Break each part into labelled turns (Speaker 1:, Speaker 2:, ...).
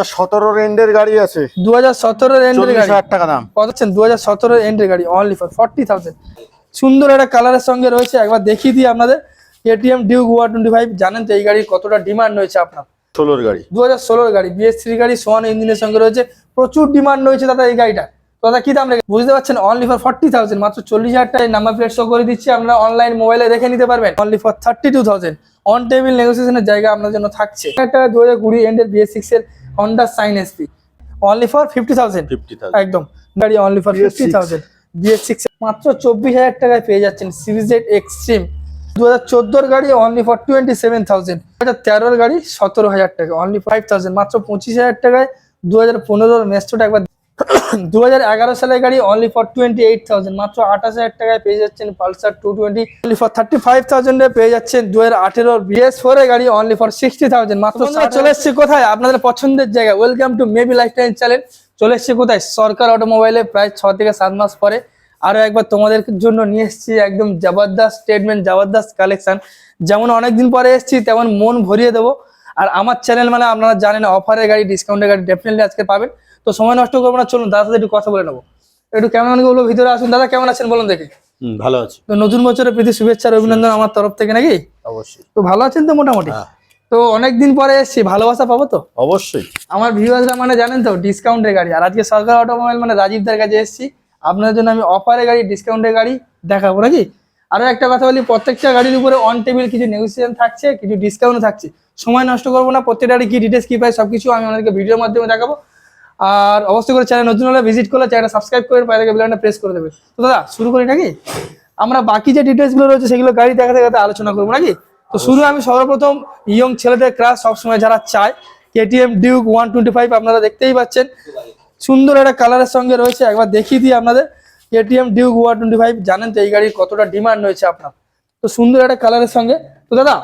Speaker 1: হাজার সতেরো রেন্ডের গাড়ি আছে।
Speaker 2: দু হাজার সতেরোর এন্ডের গাড়ি।
Speaker 1: 40000 টাকা দাম।
Speaker 2: কত হচ্ছেন দু হাজার সতেরোর এন্ডের গাড়ি অনলি ফর ফর্টি থাউজেন্ড সুন্দর একটা কালারের সঙ্গে রয়েছে একবার দেখিয়ে দিই আপনাদের। এটিএম ডিউ টোয়েন্টি ফাইভ জানেন তো এই গাড়ির কতটা ডিমান্ড রয়েছে আপনার?
Speaker 1: ষোলোর গাড়ি।
Speaker 2: দু হাজার ষোলোর গাড়ি BS3 গাড়ি সোয়ান ইঞ্জিনের সঙ্গে রয়েছে। প্রচুর ডিমান্ড রয়েছে দাদা এই গাড়িটা দাদা কি দাম রেখে বুঝতে পারছেন অনলি ফর ফর্টি থাউজেন্ড মাত্র চল্লিশ হাজার টাকায় নাম্বার প্লেট শো করে দিচ্ছি। আপনারা অনলাইন মোবাইলে দেখে নিতে পারবেন। Only for thirty two thousand on table নেগোসিয়েশনের জায়গা আপনার জন্য থাকছে। একটা দু হাজার কুড়ি এন্ডের বিএস সিক্স এর Honda Shine SP only for fifty thousand
Speaker 1: fifty thousand
Speaker 2: একদম। গাড়ি only for fifty thousand BS six মাত্র চব্বিশ হাজার টাকায় পেয়ে যাচ্ছেন সিরিজেড এক্সট্রিম দু হাজার চোদ্দোর গাড়ি only for twenty seven thousand দু হাজার তেরোর গাড়ি সতেরো হাজার টাকা অনলি ফাইভ থাউজেন্ড মাত্র পঁচিশ হাজার টাকায়। দু হাজার পনেরোর মেস্টোটা একবার দু হাজার এগারো সালের গাড়ি only for twenty eight thousand মাত্র আঠাশ হাজার টাকায় পেয়ে যাচ্ছেন Pulsar two twenty only for thirty five থাউজেন্ডে পেয়ে যাচ্ছেন দু হাজার আঠেরোর বিএস ফোর এর গাড়ি অনলি ফর সিক্সটি থাউজেন্ড মাত্র চলে এসছে কোথায়? আপনাদের পছন্দের জায়গা welcome to maybe life time channel চলে এসছে কোথায়? সরকার অটোমোবাইলে প্রায় ছ থেকে সাত মাস পরে। আরও একবার তোমাদের জন্য নিয়ে এসেছি একদম জবরদস্ত স্টেটমেন্ট জবরদস্ত কালেকশন যেমন অনেকদিন পরে এসেছি তেমন মন ভরিয়ে দেবো। আর আমার চ্যানেল মানে আপনারা জানেন অফারের গাড়ি ডিসকাউন্টের গাড়ি ডেফিনেটলি আজকে পাবেন। তো সময় নষ্ট করব না চলুন দাদা একটু কথা বলে নেব। একটু কেমন বলব ভিতরে আসুন। দাদা কেমন আছেন বলুন দেখি।
Speaker 1: হুম ভালো আছে।
Speaker 2: তো নতুন বছরের প্রীতি শুভেচ্ছা অভিনন্দন আমার তরফ থেকে নাকি?
Speaker 1: অবশ্যই।
Speaker 2: তো ভালো আছেন তো মোটামুটি?
Speaker 1: হ্যাঁ।
Speaker 2: তো অনেকদিন পরে এসেছি ভালোবাসা পাবো তো?
Speaker 1: অবশ্যই।
Speaker 2: আমার ভিউয়ার্সরা মানে জানেন তো ডিসকাউন্টের গাড়ি। আর আজকে সরকার অটোমোবাইল মানে রাজীবদার কাছে এসেছি। আপনার জন্য আমি অফারের গাড়ি ডিসকাউন্টের গাড়ি দেখাবো নাকি? আরও একটা কথা বলি প্রত্যেকটা গাড়ির উপরে অন টেবিল কিছু নেগোসিয়েশন থাকছে কিছু ডিসকাউন্ট থাকছে। সময় নষ্ট করব না প্রত্যেকটা গাড়ি কি ডিটেলস কি পাই সবকিছু আমি আপনাদেরকে ভিডিওর মাধ্যমে দেখাবো। আর অবশ্যই করে চ্যানেল নতুন হলে ভিজিট করলে চ্যানেলটা সাবস্ক্রাইব করে পায়ে থেকে বেলানটা প্রেস করে দেবে। তো দাদা শুরু করি নাকি? আমরা বাকি যে ডিটেলসগুলো রয়েছে সেগুলো গাড়ি দেখাতে দেখাতে আলোচনা করব নাকি? তো শুরু আমি সর্বপ্রথম ইয়ং ছেলেদের ক্রাশ সবসময় যারা চায় KTM Duke one twenty five আপনারা দেখতেই পাচ্ছেন। সুন্দর একটা কালারের সঙ্গে রয়েছে একবার দেখিয়ে দিই আপনাদের। KTM Duke one twenty five জানেন তো এই গাড়ির কতটা ডিমান্ড রয়েছে আপনার। তো সুন্দর একটা কালারের সঙ্গে। তো দাদা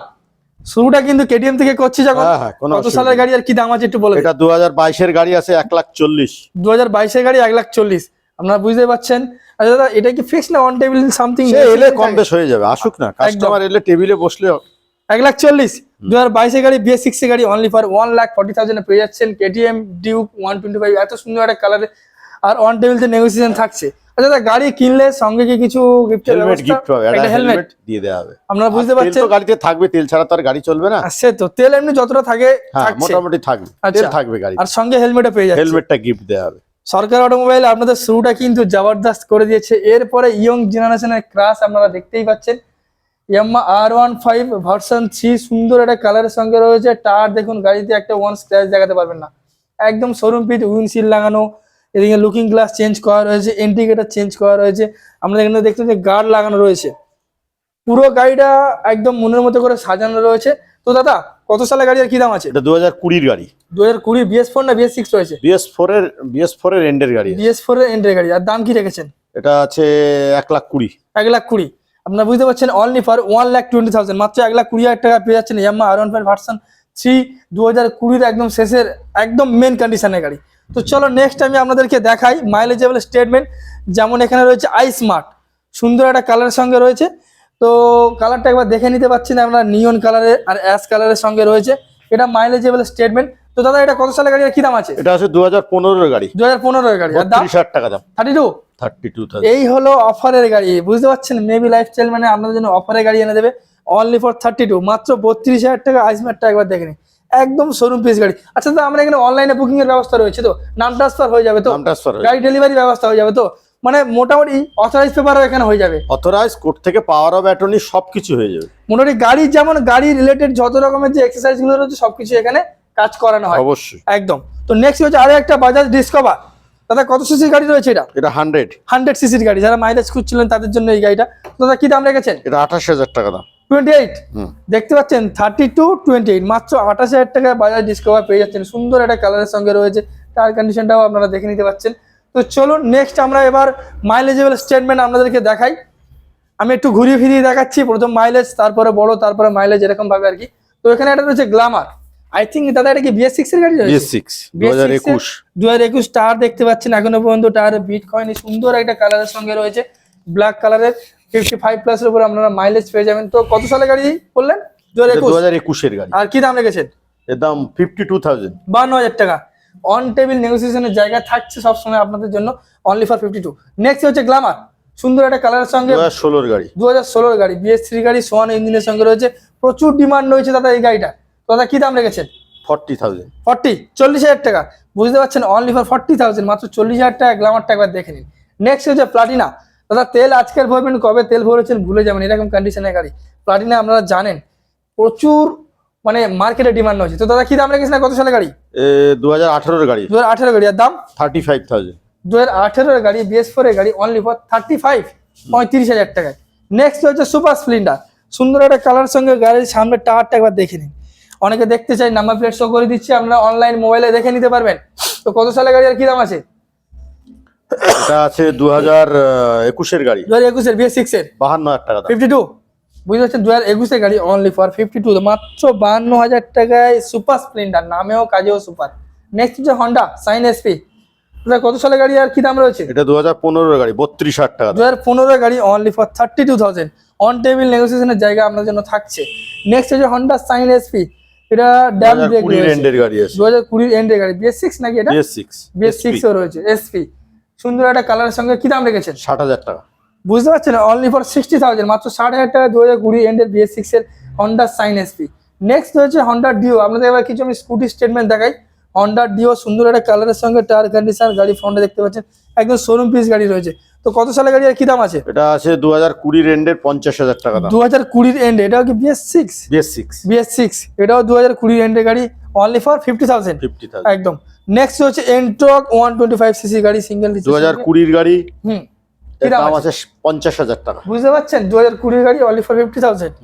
Speaker 2: শুরুটা কিন্তু কেটিএম থেকে করছি যখন
Speaker 1: হ্যাঁ, হ্যাঁ,
Speaker 2: কত সালের গাড়ি আর কি দাম আছে একটু বলে
Speaker 1: এটা দু হাজার বাইশের গাড়ি আছে এক লাখ চল্লিশ।
Speaker 2: দু হাজার বাইশের গাড়ি এক লাখ চল্লিশ। আপনারা বুঝতে পারছেন? আচ্ছা দাদা এটা কি ফিক্স না অন টেবিল সামথিং
Speaker 1: এলে কম বেশ হয়ে যাবে আসুক না। কাস্টমার এলে টেবিলে বসলে
Speaker 2: এক লাখ চল্লিশ। দু হাজার বাইশের গাড়ি বিএস সিক্স গাড়ি only for one lakh forty thousand পেয়ে যাচ্ছেন। KTM Duke one twenty five এত সুন্দর একটা কালারে আর অন টেবিলতে নেগোসিয়েশন থাকছে। আচ্ছা দাদা গাড়ি কিনলে সঙ্গে কি কিছু গিফটের
Speaker 1: হেলমেট গিফট পাবে। একটা
Speaker 2: হেলমেট
Speaker 1: দিয়ে দেওয়া হবে।
Speaker 2: আপনারা বুঝতে পারছেন
Speaker 1: তো গাড়িতে থাকবে তেল ছাড়া তো আর গাড়ি চলবে না।
Speaker 2: সে তো তেল এমনি যতটা থাকে
Speaker 1: হ্যাঁ মোটামুটি থাকবে তেল
Speaker 2: আচ্ছা।
Speaker 1: থাকবে গাড়ি
Speaker 2: আর সঙ্গে হেলমেটও পেয়ে যাচ্ছে।
Speaker 1: হেলমেটটা গিফট দেওয়া হবে।
Speaker 2: সরকার অটোমোবাইল আপনাদের শুরুটা কিন্তু জবরদস্ত করে দিয়েছে। এরপরে ইয়ং জেনারেশনের ক্রাশ আপনারা দেখতেই পাচ্ছেন। Yamaha R one five version three সুন্দর একটা কালারের সঙ্গে রয়েছে। টায়ার দেখুন গাড়িতে একটা ওয়ান স্ক্র্যাচ দেখাতে পারবেন না। একদম শোরুম পিট উইন্ডশিল্ড লাগানো। এদিকে লুকিং গ্লাস চেঞ্জ করা রয়েছে ইন্ডিকেটার চেঞ্জ করা রয়েছে। আমরা এখানে দেখতে যে গার্ড লাগানো রয়েছে। পুরো গাড়িটা একদম মনের মতো করে সাজানো রয়েছে। তো দাদা কত সালে গাড়ি আর কি দাম আছে?
Speaker 1: এটা দু হাজার কুড়ির গাড়ি।
Speaker 2: দু হাজার কুড়ি বিএস ফোর না বিএস সিক্স রয়েছে?
Speaker 1: বিএস ফোর এর বিএস ফোর এর এন্ডের গাড়ি।
Speaker 2: বিএস ফোর এর এন্ট্রি গাড়ি। আর দাম কি রেখেছেন?
Speaker 1: এটা আছে এক লাখ কুড়ি।
Speaker 2: এক লাখ কুড়ি। আপনারা বুঝতে পারছেন only for one lakh twenty thousand মাত্র এক লাখ কুড়ি হাজার টাকা পেয়ে যাচ্ছেন Yamaha R one five version three দু হাজার কুড়ির একদম শেষের একদম মেন কন্ডিশনের গাড়ি। তো চলো নেক্সট আমি আপনাদেরকে দেখাই মাইলেজেবল স্টেটমেন্ট যেমন এখানে রয়েছে আই স্মার্ট সুন্দর একটা কালারের সঙ্গে রয়েছে। তো কালারটা একবার দেখে নিতে পারছেন আপনারা নিয়ন কালারের আর অ্যাশ কালারের সঙ্গে রয়েছে। এটা মাইলেজেবল স্টেটমেন্ট তো দাদা এটা কত সালের গাড়ি আর কি দাম আছে?
Speaker 1: এটা আছে দু হাজার পনেরোর গাড়ি।
Speaker 2: দু হাজার পনেরোর গাড়ি। আর দাম?
Speaker 1: তিরিশ হাজার টাকা দাম।
Speaker 2: থার্টি টু
Speaker 1: থার্টি টু
Speaker 2: এই হলো অফারের গাড়ি। বুঝতে পারছেন? মেবি লাইফস্টাইল মানে আপনাদের জন্য অফারের গাড়ি এনে দেবে। অনলি ফর থার্টি টু মাত্র বত্রিশ হাজার টাকা আইসমারটা একবার দেখে নিন। একদম শোরুম পিস গাড়ি। আচ্ছা তো আমরা এখানে অনলাইনে বুকিং এর ব্যবস্থা রয়েছে তো? নাম ট্রান্সফার হয়ে যাবে তো?
Speaker 1: নাম ট্রান্সফার
Speaker 2: গাড়ি ডেলিভারি ব্যবস্থা হয়ে যাবে তো? মানে মোটামুটি অথরাইজ পেপারও এখানে হয়ে যাবে।
Speaker 1: অথরাইজ কোর্ট থেকে পাওয়ার অফ অ্যাটর্নি সবকিছু হয়ে যাবে।
Speaker 2: মোটামুটি গাড়ি যেমন গাড়ি রিলেটেড যত রকমের যে এক্সারসাইজগুলো রয়েছে সবকিছু এখানে কাজ করানো হয়।
Speaker 1: অবশ্যই।
Speaker 2: একদম। তো নেক্সট হচ্ছে আরও একটা বাজাজ ডিসকভার দাদা কত সিসির গাড়ি রয়েছে এটা?
Speaker 1: এটা হান্ড্রেড
Speaker 2: হান্ড্রেড সিসির গাড়ি। যারা মাইলেজ খুঁজছিলেন তাদের জন্য এই গাড়িটা। দাদা কি দাম রেখেছেন?
Speaker 1: এটা আঠাশ হাজার টাকা দাম।
Speaker 2: টোয়েন্টি এইট দেখতে পাচ্ছেন থার্টি টু টোয়েন্টি এইট মাত্র আঠাশ হাজার টাকায় বাজাজ ডিসকভার পেয়ে যাচ্ছেন। সুন্দর একটা কালারের সঙ্গে রয়েছে। টায়ার কন্ডিশনটাও আপনারা দেখে নিতে পাচ্ছেন। তো চলুন নেক্সট আমরা এবার মাইলেজেবল স্টেটমেন্ট আপনাদেরকে দেখাই। আমি একটু ঘুরিয়ে ফিরিয়ে দেখাচ্ছি। প্রথম মাইলেজ তারপরে বড় তারপরে মাইলেজ এরকম ভাবে আর কি। তো এখানে একটা রয়েছে গ্লামার আই থিঙ্ক দাদা এটা কি বিএস সিক্স এর গাড়ি
Speaker 1: বিএস সিক্স দু হাজার একুশ।
Speaker 2: দু হাজার একুশ টায়ার দেখতে পাচ্ছেন। এখনও পর্যন্ত টায়ার বিট হয়নি সুন্দর একটা কালারের সঙ্গে রয়েছে। ব্ল্যাক কালারের ফিফটি ফাইভ প্লাস এর উপর আপনারা মাইলেজ পেয়ে যাবেন। তো কত সালে গাড়ি বললেন? দু হাজার
Speaker 1: একুশের গাড়ি।
Speaker 2: আর কি দাম রেখেছেন?
Speaker 1: এর দাম ফিফটি টু থাউজেন্ড
Speaker 2: বান্ন হাজার টাকা। অন টেবিল নেগোসিয়েশনের জায়গা থাকছে সবসময় আপনাদের জন্য only for fifty two next হচ্ছে গ্লামার সুন্দর একটা কালারের সঙ্গে
Speaker 1: দু হাজার ষোলোর গাড়ি।
Speaker 2: দু হাজার ষোলোর গাড়ি বিএস থ্রি গাড়ি সোয়ান ইঞ্জিনের সঙ্গে রয়েছে। প্রচুর ডিমান্ড রয়েছে দাদা এই গাড়িটা দাদা কি দাম রেখেছেন?
Speaker 1: ফর্টি থাউজেন্ড
Speaker 2: ফর্টি চল্লিশ হাজার টাকা। বুঝতে পারছেন অনলি ফর ফর্টি থাউজেন্ড মাত্র চল্লিশ হাজার টাকা গ্লামারটা একবার দেখে নিন। নেক্সট হচ্ছে প্লাটিনা দাদা তেল আজকের ভরবেন কবে তেল ভরেছেন ভুলে যাবেন এরকম কন্ডিশনের গাড়ি। প্লাটিনা আপনারা জানেন প্রচুর মানে মার্কেটে ডিমান্ড হচ্ছে তো দাদা কি দাম রেখেছেন কত সালে গাড়ি?
Speaker 1: দু হাজার আঠারোর গাড়ি।
Speaker 2: দু হাজার আঠেরো গাড়ি। আর দাম?
Speaker 1: থার্টি ফাইভ থাউজেন্ড
Speaker 2: দু হাজার আঠেরোর গাড়ি বিএস ফোরের গাড়ি অনলি ফর থার্টি ফাইভ পঁয়ত্রিশ হাজার টাকায়। নেক্সট হচ্ছে সুপার স্প্লেন্ডার সুন্দর একটা কালার সঙ্গে গাড়ির সামনে টায়ারটা একবার দেখে নিন। অনেকে দেখতে চাই নাম্বার প্লেট শো করে দিচ্ছি আপনারা অনলাইন মোবাইলে দেখে নিতে পারবেন। তো কত সালে গাড়ি আর কি দাম আছে?
Speaker 1: এটা আছে দু হাজার একুশের গাড়ি।
Speaker 2: দু হাজার একুশের বিএস সিক্স এর।
Speaker 1: বাহান্ন হাজার টাকা
Speaker 2: ফিফটি টু বুঝতে পারছেন? দু হাজার একুশের গাড়ি অনলি ফর ফিফটি টু মাত্র বান্ন হাজার টাকায় সুপার স্প্লেন্ডার নামেও কাজেও সুপার নেক্সট হচ্ছে হন্ডা সাইন এসপি কত সালে গাড়ি আর কি দাম রয়েছে?
Speaker 1: এটা দু হাজার পনেরোর গাড়ি বত্রিশ হাজার টাকা
Speaker 2: দু হাজার পনেরো গাড়ি only for thirty two thousand on table নেগোসিয়েশনের জায়গা আপনার জন্য থাকছে। নেক্সট হচ্ছে হন্ডা সাইন এসপি এটা ড্যাম ব্রেক দু হাজার কুড়ির এন্ডের গাড়ি। বিএস সিক্স নাকি এটা?
Speaker 1: বিএস সিক্স
Speaker 2: বিএস সিক্সও রয়েছে এসপি সুন্দর একটা কালারের সঙ্গে কি দাম রেখেছেন?
Speaker 1: ষাট হাজার টাকা।
Speaker 2: বুঝতে পারছেন? অনলি ফর সিক্সটি থাউজেন্ড মাত্র ষাট হাজার টাকা দু হাজার কুড়ি এন্ডের বিএস সিক্স এর হন্ডা সাইন এসপি নেক্সট হচ্ছে হন্ডা ডিও আপনাদের এবার কিছু আমি স্কুটি স্টেটমেন্ট দেখাই। হন্ডা ডিও সুন্দর একটা কালারের সঙ্গে টায়ার কন্ডিশন গাড়ি ফ্রন্টে দেখতে পাচ্ছেন। একদম শোরুম পিস গাড়ি রয়েছে। তো কত সালে গাড়ি আর কি দাম আছে?
Speaker 1: এটা আছে দু হাজার কুড়ির এন্ডের পঞ্চাশ হাজার টাকা দাম।
Speaker 2: দু হাজার কুড়ির এন্ড এটাও কি BS six
Speaker 1: BS six
Speaker 2: BS six এটাও দু হাজার কুড়ির এন্ডের গাড়ি only for fifty thousand
Speaker 1: fifty thousand
Speaker 2: একদম। নেক্সট হচ্ছে Ntorq one twenty five CC গাড়ি সিঙ্গেল
Speaker 1: দু হাজার কুড়ির গাড়ি
Speaker 2: হুম। দাম আছে?
Speaker 1: পঞ্চাশ হাজার টাকা।
Speaker 2: বুঝতে পারছেন? দু হাজার কুড়ির গাড়ি অনলি ফর ফিফটি থাউজেন্ড।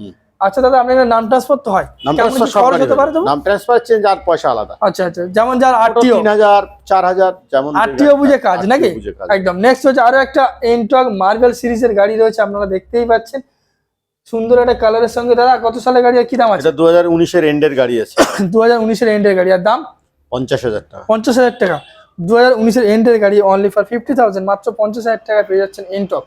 Speaker 2: আচ্ছা দাদা আপনার এখানে নাম ট্রান্সফার তো হয়।
Speaker 1: নাম ট্রান্সফার সব
Speaker 2: হতে পারে
Speaker 1: নাম ট্রান্সফার চেঞ্জ আর পয়সা আলাদা।
Speaker 2: আচ্ছা আচ্ছা যেমন যার আরটিও।
Speaker 1: তিন হাজার চার হাজার যেমন
Speaker 2: আরটিও বুঝে কাজ নাকি? একদম। নেক্সট হচ্ছে আরও একটা এনটক মার্বেল সিরিজের গাড়ি রয়েছে আপনারা দেখতেই পাচ্ছেন। সুন্দর একটা কালারের সঙ্গে। দাদা কত সালে গাড়ি আর কি দাম আছে?
Speaker 1: এটা দু হাজার উনিশের এন্ডের গাড়ি আছে।
Speaker 2: দু হাজার উনিশের এন্ডের গাড়ি। আর দাম?
Speaker 1: পঞ্চাশ হাজার টাকা।
Speaker 2: পঞ্চাশ হাজার টাকা। দু হাজার উনিশের এন্ডের গাড়ি অনলি ফর ফিফটি থাউজেন্ড মাত্র পঞ্চাশ হাজার টাকা পেয়ে যাচ্ছেন এনটক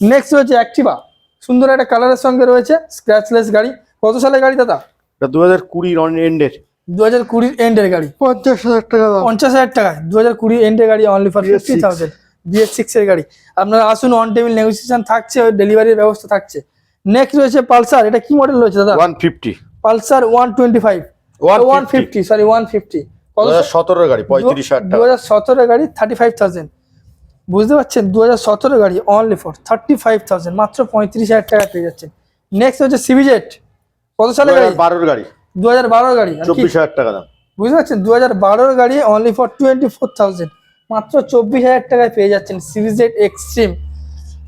Speaker 2: নেক্সট রয়েছে অ্যাক্টিভা সুন্দর একটা কালারের সঙ্গে রয়েছে স্ক্র্যাচলেস গাড়ি। কত সালের গাড়ি দাদা?
Speaker 1: এটা দু হাজার কুড়ির এন্ডের
Speaker 2: দু হাজার কুড়ির এন্ডের গাড়ি।
Speaker 1: পঞ্চাশ হাজার টাকা
Speaker 2: পঞ্চাশ হাজার টাকা। দু হাজার কুড়ি এন্ডের গাড়ি only for fifty thousand BS six এর গাড়ি। আপনারা আসুন অন টেবিল নেগোসিয়েশন থাকছে ওই ডেলিভারির ব্যবস্থা থাকছে। নেক্সট রয়েছে পালসার এটা কি মডেল রয়েছে দাদা?
Speaker 1: One fifty
Speaker 2: Pulsar one twenty five one fifty sorry one fifty
Speaker 1: দু হাজার সতেরোর গাড়ি পঁয়ত্রিশ হাজার
Speaker 2: দু হাজার সতেরো গাড়ি থার্টি ফাইভ থাউজেন্ড বুঝতে পারছেন? দু হাজার সতেরো গাড়ি only for thirty five thousand মাত্র পঁয়ত্রিশ হাজার টাকা পেয়ে যাচ্ছেন। নেক্সট হচ্ছে সিভিজেট কত সালে গাড়ি?
Speaker 1: বারোর গাড়ি।
Speaker 2: দু হাজার বারোর গাড়ি
Speaker 1: চব্বিশ হাজার টাকা দাম।
Speaker 2: বুঝতে পারছেন? দু হাজার বারোর গাড়ি only for twenty four thousand মাত্র চব্বিশ হাজার টাকায় পেয়ে যাচ্ছেন সিভিজেড এক্সট্রিম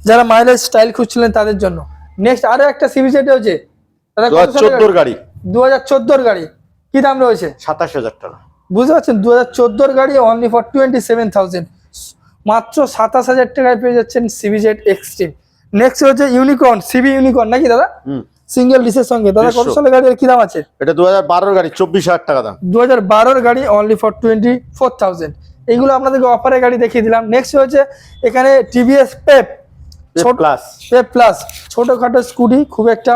Speaker 2: যারা মাইলেজ স্টাইল খুঁজছিলেন তাদের জন্য। নেক্সট আরও একটা
Speaker 1: দু হাজার চোদ্দোর গাড়ি?
Speaker 2: দু হাজার চোদ্দোর গাড়ি। কি দাম রয়েছে?
Speaker 1: সাতাশ হাজার টাকা।
Speaker 2: বুঝতে পারছেন? দু হাজার চোদ্দোর গাড়ি only for twenty seven thousand মাত্র সাতাশ হাজার টাকায় পেয়ে যাচ্ছেন সিভিজেড এক্সট্রিম নেক্সট হচ্ছে ইউনিকর্ন সিবি ইউনিকর্ন নাকি দাদা?
Speaker 1: হুম।
Speaker 2: সিঙ্গেল ডিসের সঙ্গে। দাদা কত। সালের গাড়ি আর কি দাম আছে?
Speaker 1: এটা দু হাজার বারোর গাড়ি চব্বিশ হাজার টাকা দাম।
Speaker 2: দু হাজার বারোর গাড়ি only for twenty four thousand এইগুলো আপনাদেরকে অফারের গাড়ি দেখিয়ে দিলাম। নেক্সট হচ্ছে এখানে TVS Pep
Speaker 1: plus
Speaker 2: Pep plus ছোটখাটো স্কুটি খুব একটা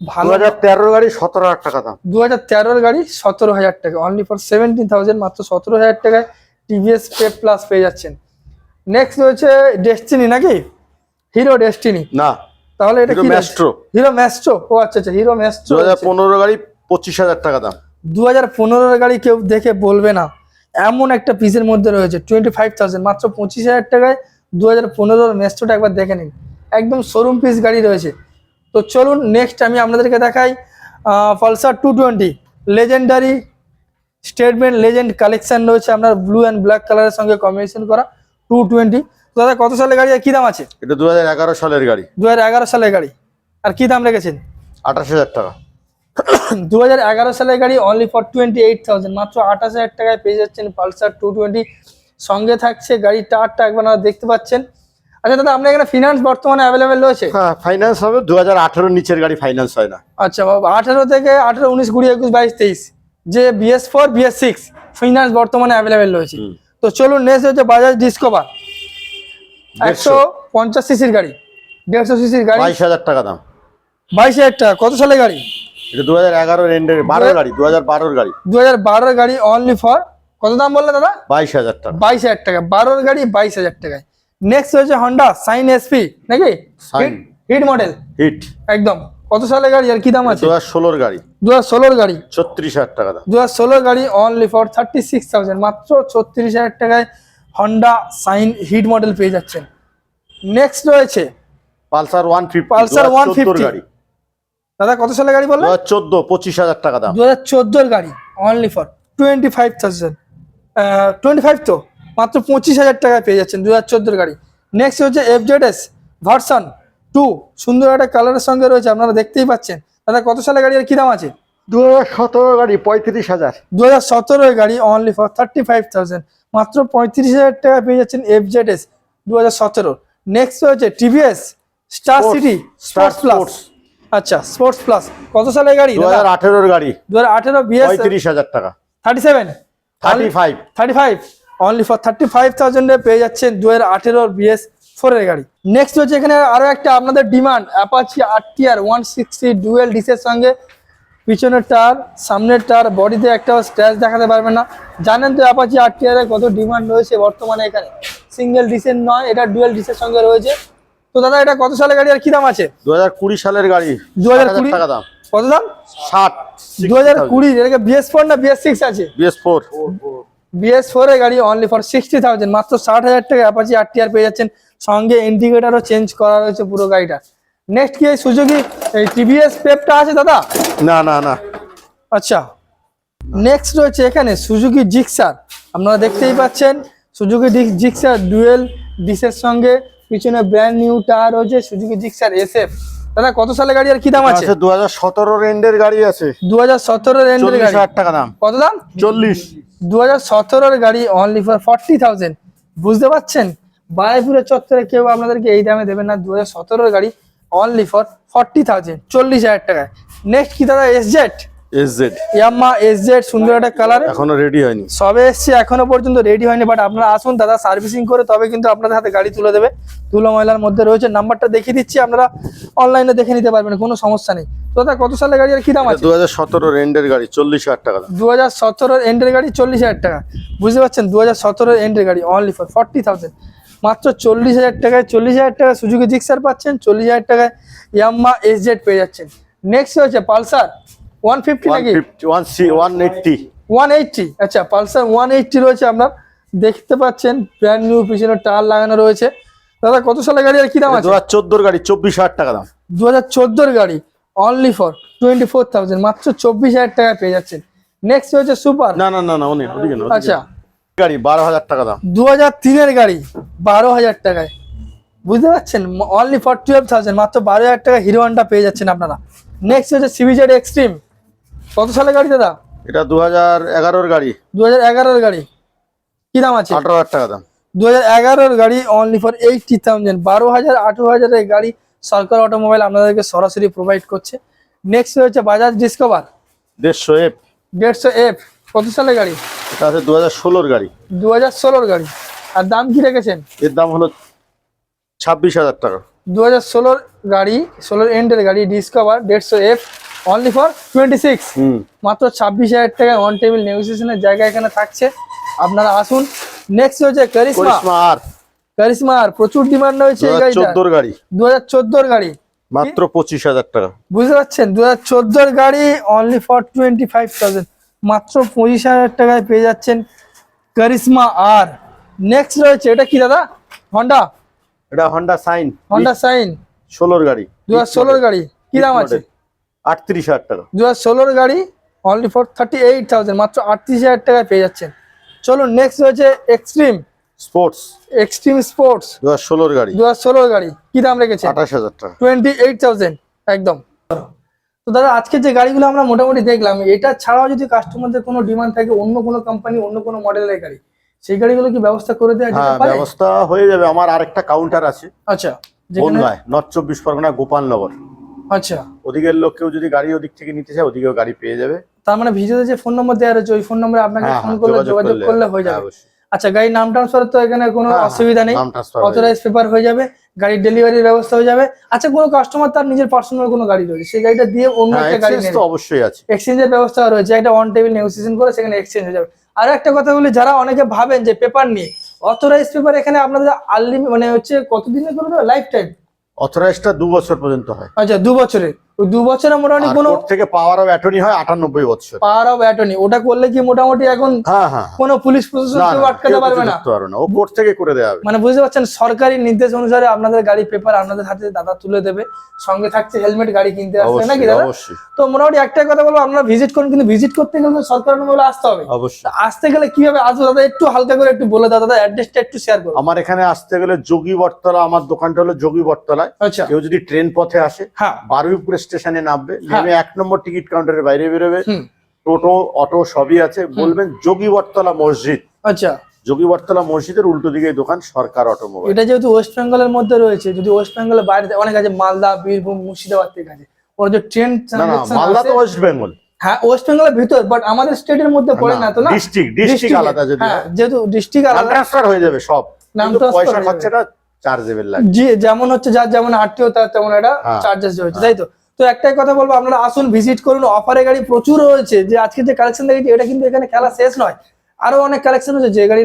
Speaker 2: ভালো
Speaker 1: হাজার তেরোর গাড়ি সতেরো হাজার টাকা দাম।
Speaker 2: দু হাজার তেরোর গাড়ি সতেরো হাজার টাকা। অনলি ফর সেভেন্টিন থাউজেন্ড মাত্র সতেরো হাজার টাকায় টিভিএস পেপ প্লাস পেয়ে যাচ্ছেন। নেক্সট হচ্ছে ডেস্টিনি নাকি? হিরো ডেস্টিনি
Speaker 1: না।
Speaker 2: তাহলে এটা কি
Speaker 1: Maestro।
Speaker 2: হিরো ম্যাস্ট্রো ও আচ্ছা আচ্ছা হিরো ম্যাস্ট্রো
Speaker 1: হাজার পনেরো গাড়ি পঁচিশ হাজার টাকা দাম।
Speaker 2: দু হাজার পনেরোর গাড়ি কেউ দেখে বলবে না। এমন একটা পিসের মধ্যে রয়েছে টোয়েন্টি ফাইভ থাউজেন্ড মাত্র পঁচিশ হাজার টাকায় দু হাজার পনেরোর মেস্টোটা একবার দেখে নিন। একদম শোরুম পিস গাড়ি রয়েছে। তো চলুন নেক্সট আমি আপনাদেরকে দেখাই Pulsar two twenty legendary statement legend collection রয়েছে। আপনার ব্লু অ্যান্ড ব্ল্যাক কালারের সঙ্গে কম্বিনেশন করা। টু টোয়েন্টি দাদা কত সালের গাড়ি আর কি দাম আছে?
Speaker 1: এটা দু হাজার এগারো সালের গাড়ি।
Speaker 2: দু হাজার এগারো সালের গাড়ি। আর কি দাম রেখেছেন?
Speaker 1: আঠাশ হাজার টাকা।
Speaker 2: দু হাজার এগারো সালের গাড়ি only for twenty eight thousand মাত্র আঠাশ হাজার টাকায় পেয়ে যাচ্ছেন পালসার টু টোয়েন্টি সঙ্গে থাকছে গাড়ির টায়ারটা একবার দেখতে পাচ্ছেন। আচ্ছা দাদা আপনার এখানে ফিনান্স বর্তমানে অ্যাভেলেবেল রয়েছে?
Speaker 1: হ্যাঁ ফাইন্যান্স হবে দু হাজার নিচের গাড়ি ফাইন্যান্স হয় না।
Speaker 2: আচ্ছা বাবা আঠারো থেকে আঠারো উনিশ কুড়ি একুশ বাইশ তেইশ। যে BS four BS six finance বর্তমানে অ্যাভেলেবেল রয়েছে। তো চলুন নেক্সট হচ্ছে বাজাজ ডিসকভার একশো পঞ্চাশ সিসির গাড়ি। দেড়শো সিসির গাড়ি।
Speaker 1: বাইশ হাজার টাকা দাম।
Speaker 2: বাইশ হাজার টাকা। কত সালের গাড়ি?
Speaker 1: এটা দু হাজার এগারোর এন্ডের বারোর গাড়ি দু হাজার বারোর গাড়ি।
Speaker 2: দু হাজার বারোর গাড়ি অনলি ফর কত দাম বললে দাদা?
Speaker 1: বাইশ হাজার টাকা।
Speaker 2: বাইশ হাজার টাকা। বারোর গাড়ি বাইশ হাজার টাকায়। নেক্সট হচ্ছে হন্ডা সাইন এসপি নাকি? হিট মডেল
Speaker 1: হিট
Speaker 2: একদম। কত সালের গাড়ি আর কি দাম আছে?
Speaker 1: দু হাজার ষোলোর গাড়ি।
Speaker 2: দু হাজার ষোলোর গাড়ি।
Speaker 1: ছত্রিশ হাজার টাকা দাম।
Speaker 2: দু হাজার ষোলোর গাড়ি only for thirty six thousand মাত্র ছত্রিশ হাজার টাকায় হন্ডা সাইন হিট মডেল পেয়ে যাচ্ছেন। নেক্সট রয়েছে
Speaker 1: পালসার ওয়ান ফিফটি
Speaker 2: Pulsar 150
Speaker 1: গাড়ি।
Speaker 2: দাদা কত সালের গাড়ি বললেন?
Speaker 1: হাজার চোদ্দ পঁচিশ হাজার টাকা দাম।
Speaker 2: দু হাজার চোদ্দোর গাড়ি only for twenty five thousand twenty five তো মাত্র পঁচিশ হাজার টাকায় পেয়ে যাচ্ছেন দু হাজার চোদ্দোর গাড়ি। নেক্সট হচ্ছে F Z S version two সুন্দর একটা কালারের সঙ্গে রয়েছে আপনারা দেখতেই পাচ্ছেন। দাদা কত সালে গাড়ি আর কি দাম আছে?
Speaker 1: দু হাজার সতেরো গাড়ি পঁয়ত্রিশ হাজার।
Speaker 2: দু হাজার গাড়ি only for thirty five thousand মাত্র পঁয়ত্রিশ হাজার টাকা পেয়ে যাচ্ছেন এফ জেড এস দু হাজার সতেরো নেক্সট হচ্ছে TVS Star City sports plus আচ্ছা স্পোর্টস প্লাস কত সালের গাড়ি
Speaker 1: দু হাজার আঠেরোর গাড়ি।
Speaker 2: দু হাজার আঠেরো বিএস
Speaker 1: পঁয়ত্রিশ হাজার টাকা।
Speaker 2: Thirty seven
Speaker 1: thirty five
Speaker 2: thirty five only for thirty five থাউজেন্ডে পেয়ে যাচ্ছেন দু হাজার আঠেরোর বিএস ফোরের গাড়ি। নেক্সট হচ্ছে এখানে আরও একটা আপনাদের demand Apache R TR one sixty dual ডিসের সঙ্গে। পিছনের টার সামনের টার বডিতে একটা স্ক্র্যাচ দেখাতে পারবে না। জানেন তো অ্যাপাচি আর টিআর এর কত ডিমান্ড রয়েছে বর্তমানে এখানে? সিঙ্গেল ডিসের নয় এটা ডুয়েল ডিসের সঙ্গে রয়েছে। তো দাদা এটা কত সালের গাড়ি আর কি দাম আছে?
Speaker 1: দু হাজার কুড়ি সালের গাড়ি।
Speaker 2: 2020
Speaker 1: ষাট হাজার টাকা দাম।
Speaker 2: কত দাম?
Speaker 1: ষাট।
Speaker 2: দু হাজার কুড়ি এটাকে বিএস ফোর না বিএস সিক্স আছে?
Speaker 1: বিএস ফোর
Speaker 2: বিএস ফোর এর গাড়ি অনলি ফর সিক্সটি থাউজেন্ড মাত্র ষাট হাজার টাকা অ্যাপাচি আর পেয়ে যাচ্ছেন। সঙ্গে ইন্ডিকেটারও চেঞ্জ করা রয়েছে পুরো গাড়িটা নেক্সট কি এই সুযোগী এই টিভিএস পেপটা আছে দাদা?
Speaker 1: না না না।
Speaker 2: আচ্ছা। নেক্সট রয়েছে এখানে সুজুকি জিক্সার আপনারা দেখতেই পাচ্ছেন সুজুকি জিক্সার ডুয়েল ডিসের সঙ্গে পিছনে ব্র্যান্ড নিউ টায়ার রয়েছে সুজুকি জিক্সার এসএফ দাদা কত সালে গাড়ি আর কি দাম আছে?
Speaker 1: আছে দু হাজার সতেরো রেন্ডের গাড়ি আছে।
Speaker 2: দু হাজার সতেরোর এন্ডের
Speaker 1: চল্লিশ
Speaker 2: গাড়ি
Speaker 1: হাজার টাকা দাম।
Speaker 2: কত দাম?
Speaker 1: চল্লিশ।
Speaker 2: দু হাজার সতেরোর গাড়ি অনলি ফর ফর্টি থাউজেন্ড বুঝতে পারছেন? বারাইপুরের চত্বরে কেউ আপনাদেরকে এই দামে দেবেন না দু হাজার সতেরোর গাড়ি অনলি ফর ফর্টি থাউজেন্ড চল্লিশ হাজার টাকায়। নেক্সট কি দাদা S Z
Speaker 1: S Z
Speaker 2: Yamaha সুন্দর একটা কালার
Speaker 1: এখনও রেডি হয়নি।
Speaker 2: সবে এসছে এখনও পর্যন্ত রেডি হয়নি বাট আপনারা আসুন দাদা সার্ভিসিং করে তবে কিন্তু আপনাদের হাতে গাড়ি তুলে দেবে। তুলো ময়লার মধ্যে রয়েছে নাম্বারটা দেখিয়ে দিচ্ছি আপনারা অনলাইনে দেখে নিতে পারবেন কোনো সমস্যা নেই। তো দাদা কত সালের গাড়ি আর কি দাম আছে?
Speaker 1: দু হাজার সতেরো রেন্ডের গাড়ি চল্লিশ হাজার টাকা
Speaker 2: দু হাজার সতেরোর এন্ডের গাড়ি চল্লিশ হাজার টাকা। বুঝতে পারছেন? দু হাজার সতেরোর এন্ডের গাড়ি অনলি ফর ফর্টি থাউজেন্ড মাত্র চল্লিশ হাজার টাকায় চল্লিশ হাজার টাকা সুযোগে জিক্সার পাচ্ছেন চল্লিশ হাজার টাকায় ইয়াম্মা এস জেড পেয়ে যাচ্ছেন। নেক্সট হচ্ছে পালসার ওয়ান ফিফটি নাকি?
Speaker 1: ওয়ান এইটটি
Speaker 2: ওয়ান এইটটি আচ্ছা পালসার ওয়ান এইটটি রয়েছে আপনার। দেখতে পাচ্ছেন ব্র্যান্ড নিউ পিছনে টায়ার লাগানো রয়েছে। দাদা কত সালের গাড়ি আর কি দাম আছে?
Speaker 1: দু হাজার চোদ্দোর গাড়ি চব্বিশ হাজার টাকা দাম।
Speaker 2: দু হাজার চোদ্দোর গাড়ি only for twenty four thousand মাত্র চব্বিশ হাজার টাকায় পেয়ে যাচ্ছেন। নেক্সট হচ্ছে সুপার
Speaker 1: না না না না
Speaker 2: আচ্ছা।
Speaker 1: গাড়ি বারো হাজার টাকা দাম।
Speaker 2: দু হাজার তিনের গাড়ি বারো হাজার টাকায়। বুঝতে পারছেন? অনলি ফর টুয়েলভ থাউজেন্ড মাত্র বারো হাজার টাকা হিরো হন্ডা পেয়ে যাচ্ছেন আপনারা। নেক্সট হচ্ছে সিভিজেড এক্সট্রিম কত সালের গাড়ি দাদা?
Speaker 1: এটা দু হাজার এগারোর গাড়ি।
Speaker 2: দু হাজার এগারোর গাড়ি। কি দাম আছে?
Speaker 1: আঠারো হাজার টাকা দাম।
Speaker 2: দু হাজার এগারোর গাড়ি অনলি ফর এইটটি থাউজেন্ড বারো হাজার আঠেরো হাজারের গাড়ি সরকার অটোমোবাইল আপনাদেরকে সরাসরি প্রোভাইড করছে। নেক্সট হচ্ছে বাজাজ ডিসকভার
Speaker 1: দেড়শো এফ
Speaker 2: দেড়শো এফ কত সালের গাড়ি?
Speaker 1: এটা আছে দু হাজার ষোলোর গাড়ি।
Speaker 2: দু হাজার ষোলোর গাড়ি। আর দাম কি রেখেছেন?
Speaker 1: এর দাম হলো ছাব্বিশ হাজার টাকা।
Speaker 2: দু হাজার ষোলোর গাড়ি ষোলোর এন্ডের গাড়ি ডিসকভার দেড়শো F only for twenty six
Speaker 1: hmm.
Speaker 2: মাত্র ছাব্বিশ হাজার টাকায় অন টেবিল নেগোসিয়েশনের জায়গা এখানে থাকছে। আপনারা আসুন। নেক্সট হচ্ছে কারিশমা
Speaker 1: করিশ্মা আর
Speaker 2: কারিশমা আর প্রচুর ডিমান্ড রয়েছে এই
Speaker 1: হাজার
Speaker 2: গাড়িটা
Speaker 1: চোদ্দোর গাড়ি।
Speaker 2: দু হাজার চোদ্দোর গাড়ি।
Speaker 1: মাত্র পঁচিশ হাজার টাকা।
Speaker 2: বুঝতে পারছেন? দু হাজার চোদ্দোর গাড়ি only for twenty five thousand মাত্র পঁচিশ হাজার টাকায় পেয়ে যাচ্ছেন কারিশমা আর নেক্সট রয়েছে এটা কি দাদা? হন্ডা
Speaker 1: এটা হন্ডা সাইন
Speaker 2: হন্ডা সাইন
Speaker 1: ষোলোর গাড়ি।
Speaker 2: দু হাজার গাড়ি। কি দাম আছে?
Speaker 1: আটত্রিশ হাজার টাকা।
Speaker 2: দু হাজার গাড়ি only for thirty eight thousand মাত্র আটত্রিশ হাজার টাকায় পেয়ে যাচ্ছেন। চলুন নেক্সট রয়েছে এক্সট্রিম
Speaker 1: স্পোর্টস
Speaker 2: এক্সট্রিম স্পোর্টস
Speaker 1: দু হাজার ষোলোর গাড়ি।
Speaker 2: দু হাজার ষোলোর গাড়ি। কি দাম রেখেছে
Speaker 1: আঠাশ হাজার টাকা।
Speaker 2: টোয়েন্টি এইট থাউজেন্ড একদম। তো দাদা আজকে যে গাড়িগুলো আমরা মোটামুটি দেখলাম এটা ছাড়াও যদি কাস্টমারদের কোনো ডিমান্ড থাকে অন্য কোনো কোম্পানি অন্য কোনো মডেলের গাড়ি সেই গাড়িগুলো কি ব্যবস্থা করে দেওয়া যেতে
Speaker 1: হ্যাঁ
Speaker 2: পারে?
Speaker 1: ব্যবস্থা হয়ে যাবে। আমার আরেকটা কাউন্টার আছে।
Speaker 2: আচ্ছা
Speaker 1: বনগায় নর্থ চব্বিশ পরগনা গোপালনগর।
Speaker 2: আচ্ছা।
Speaker 1: ওদিকের লোক কেউ যদি গাড়ি ওদিক থেকে নিতে চায় ওদিকেও গাড়ি পেয়ে যাবে।
Speaker 2: তার মানে ভিডিওতে যে ফোন নম্বর দেওয়া রয়েছে ওই ফোন নম্বরে আপনাকে
Speaker 1: হ্যাঁ
Speaker 2: ফোন
Speaker 1: হ্যাঁ
Speaker 2: করলে যোগাযোগ করলে। হয়ে
Speaker 1: হ্যাঁ,
Speaker 2: যাবে আচ্ছা গাড়ির নাম ট্রান্সফার তো এখানে কোনো
Speaker 1: হ্যাঁ, হ্যাঁ,
Speaker 2: অসুবিধা নেই। অথরাইজ পেপার হয়ে যাবে। গাড়ির ডেলিভারির ব্যবস্থা হয়ে যাবে। আচ্ছা কোনো কাস্টমার তার নিজের পার্সোনাল কোনো গাড়ি রয়েছে? সেই গাড়িটা দিয়ে অন্য
Speaker 1: হ্যাঁ
Speaker 2: একটা গাড়ি
Speaker 1: তো অবশ্যই আছে।
Speaker 2: এক্সচেঞ্জের ব্যবস্থা রয়েছে একটা অন টেবিল নেগোসিয়েশন করে সেখানে এক্সচেঞ্জ হয়ে যাবে। আর একটা কথা বলি যারা অনেকে ভাবেন যে পেপার নিয়ে অথরাইজ পেপার এখানে আপনাদের আনলিমিট মানে হচ্ছে কতদিনের করে লাইফ টাইম
Speaker 1: অথরাইজটা দু বছর পর্যন্ত হয়।
Speaker 2: আচ্ছা দু বছরে ওই দু বছরে মোটামুটি কোনো
Speaker 1: থেকে পাওয়ার অফ অ্যাটর্নি হয় আটানব্বই বছর।
Speaker 2: পাওয়ার অফ অ্যাটর্নি ওটা করলে কি মোটামুটি এখন
Speaker 1: হ্যাঁ হ্যাঁ হ্যাঁ।
Speaker 2: কোনো পুলিশ প্রশাসন কেউ আটকাতে পারবে না।
Speaker 1: না। ও কোর্ট থেকে করে দেওয়া হবে।
Speaker 2: মানে বুঝতে পারছেন সরকারি নির্দেশ অনুসারে আপনাদের গাড়ি পেপার আপনাদের হাতে দাদা তুলে দেবে। সঙ্গে থাকছে হেলমেট গাড়ি কিনতে আসবে নাকি দাদা? তো মোটামুটি একটাই কথা বলব আপনারা ভিজিট করুন কিন্তু ভিজিট করতে গেলে সরকার অনুমোদন আসতে হবে।
Speaker 1: অবশ্যই।
Speaker 2: আসতে গেলে কীভাবে? আসব দাদা একটু হালকা করে একটু বলে দাও দাদা অ্যাড্রেসটা একটু শেয়ার করো
Speaker 1: আমার এখানে আসতে গেলে যোগী বটতলা আমার দোকানটা হলো যোগী বটতলায়।
Speaker 2: আচ্ছা।
Speaker 1: কেউ যদি ট্রেন পথে আসে
Speaker 2: হ্যাঁ।
Speaker 1: বারুইপুর স্টেশনে নামবে
Speaker 2: হ্যাঁ।
Speaker 1: নেমে এক নম্বর টিকিট কাউন্টারের বাইরে বেরোবে। টোটো অটো সবই আছে। বলবেন যোগী বটতলা মসজিদ।
Speaker 2: আচ্ছা।
Speaker 1: যোগী বটতলা মসজিদের উল্টো দিকে দোকান সরকার অটোমোবাইল।
Speaker 2: এটা যেহেতু ওয়েস্ট বেঙ্গলের মধ্যে রয়েছে যদি ওয়েস্ট বেঙ্গলের বাইরে অনেক আছে মালদা বীরভূম মুর্শিদাবাদ থেকে আছে। ওরা যে ট্রেন
Speaker 1: মালদা তো ওয়েস্ট বেঙ্গল।
Speaker 2: হ্যাঁ ওয়েস্ট বেঙ্গলের ভিতর বাট আমাদের স্টেটের মধ্যে পড়ে না তো না?
Speaker 1: ডিস্ট্রিক্ট ডিস্ট্রিক্ট আলাদা যদি
Speaker 2: হ্যাঁ যেহেতু ডিস্ট্রিক্ট আলাদা।
Speaker 1: ট্রান্সফার হয়ে যাবে সব।
Speaker 2: নাম
Speaker 1: পয়সা
Speaker 2: হয়ে।
Speaker 1: খরচাটা চার্জেবল লাগে
Speaker 2: জি যেমন হচ্ছে যার যেমন তার তেমন একটা
Speaker 1: হ্যাঁ।
Speaker 2: চার্জেস রয়েছে তাই তো? তো একটাই কথা বলব, আপনারা আসুন ভিজিট করুন অফারে গাড়ি প্রচুর রয়েছে, যে আজকে যে কালেকশন দেখেছি, এটা কিন্তু এখানে খেলা শেষ নয়। আরও অনেক কালেকশন আছে যে গাড়ি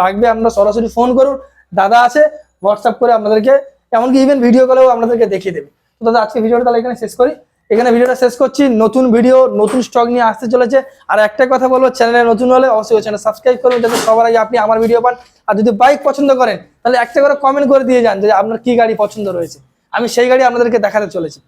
Speaker 2: লাগবে আপনারা সরাসরি ফোন করুন, দাদা আছে হোয়াটসঅ্যাপ করে আপনাদেরকে, এমনকি ইভেন ভিডিও কলেও আপনাদেরকে দেখিয়ে দেবে। তো দাদা, আজকে ভিডিওটা তাহলে এখানে শেষ করি। এখানে ভিডিওটা শেষ করছি, নতুন ভিডিও নতুন স্টক নিয়ে আসতে চলেছে। আর একটা কথা বলব চ্যানেলে নতুন হলে অবশ্যই চ্যানেল সাবস্ক্রাইব করুন, যাতে সবার আগে আপনি আমার ভিডিও পান। আর যদি বাইক পছন্দ করেন, তাহলে একটা করে কমেন্ট করে দিয়ে যান যে আপনার কি গাড়ি পছন্দ রয়েছে। আমি সেই গাড়ি আপনাদেরকে দেখাতে চলেছি।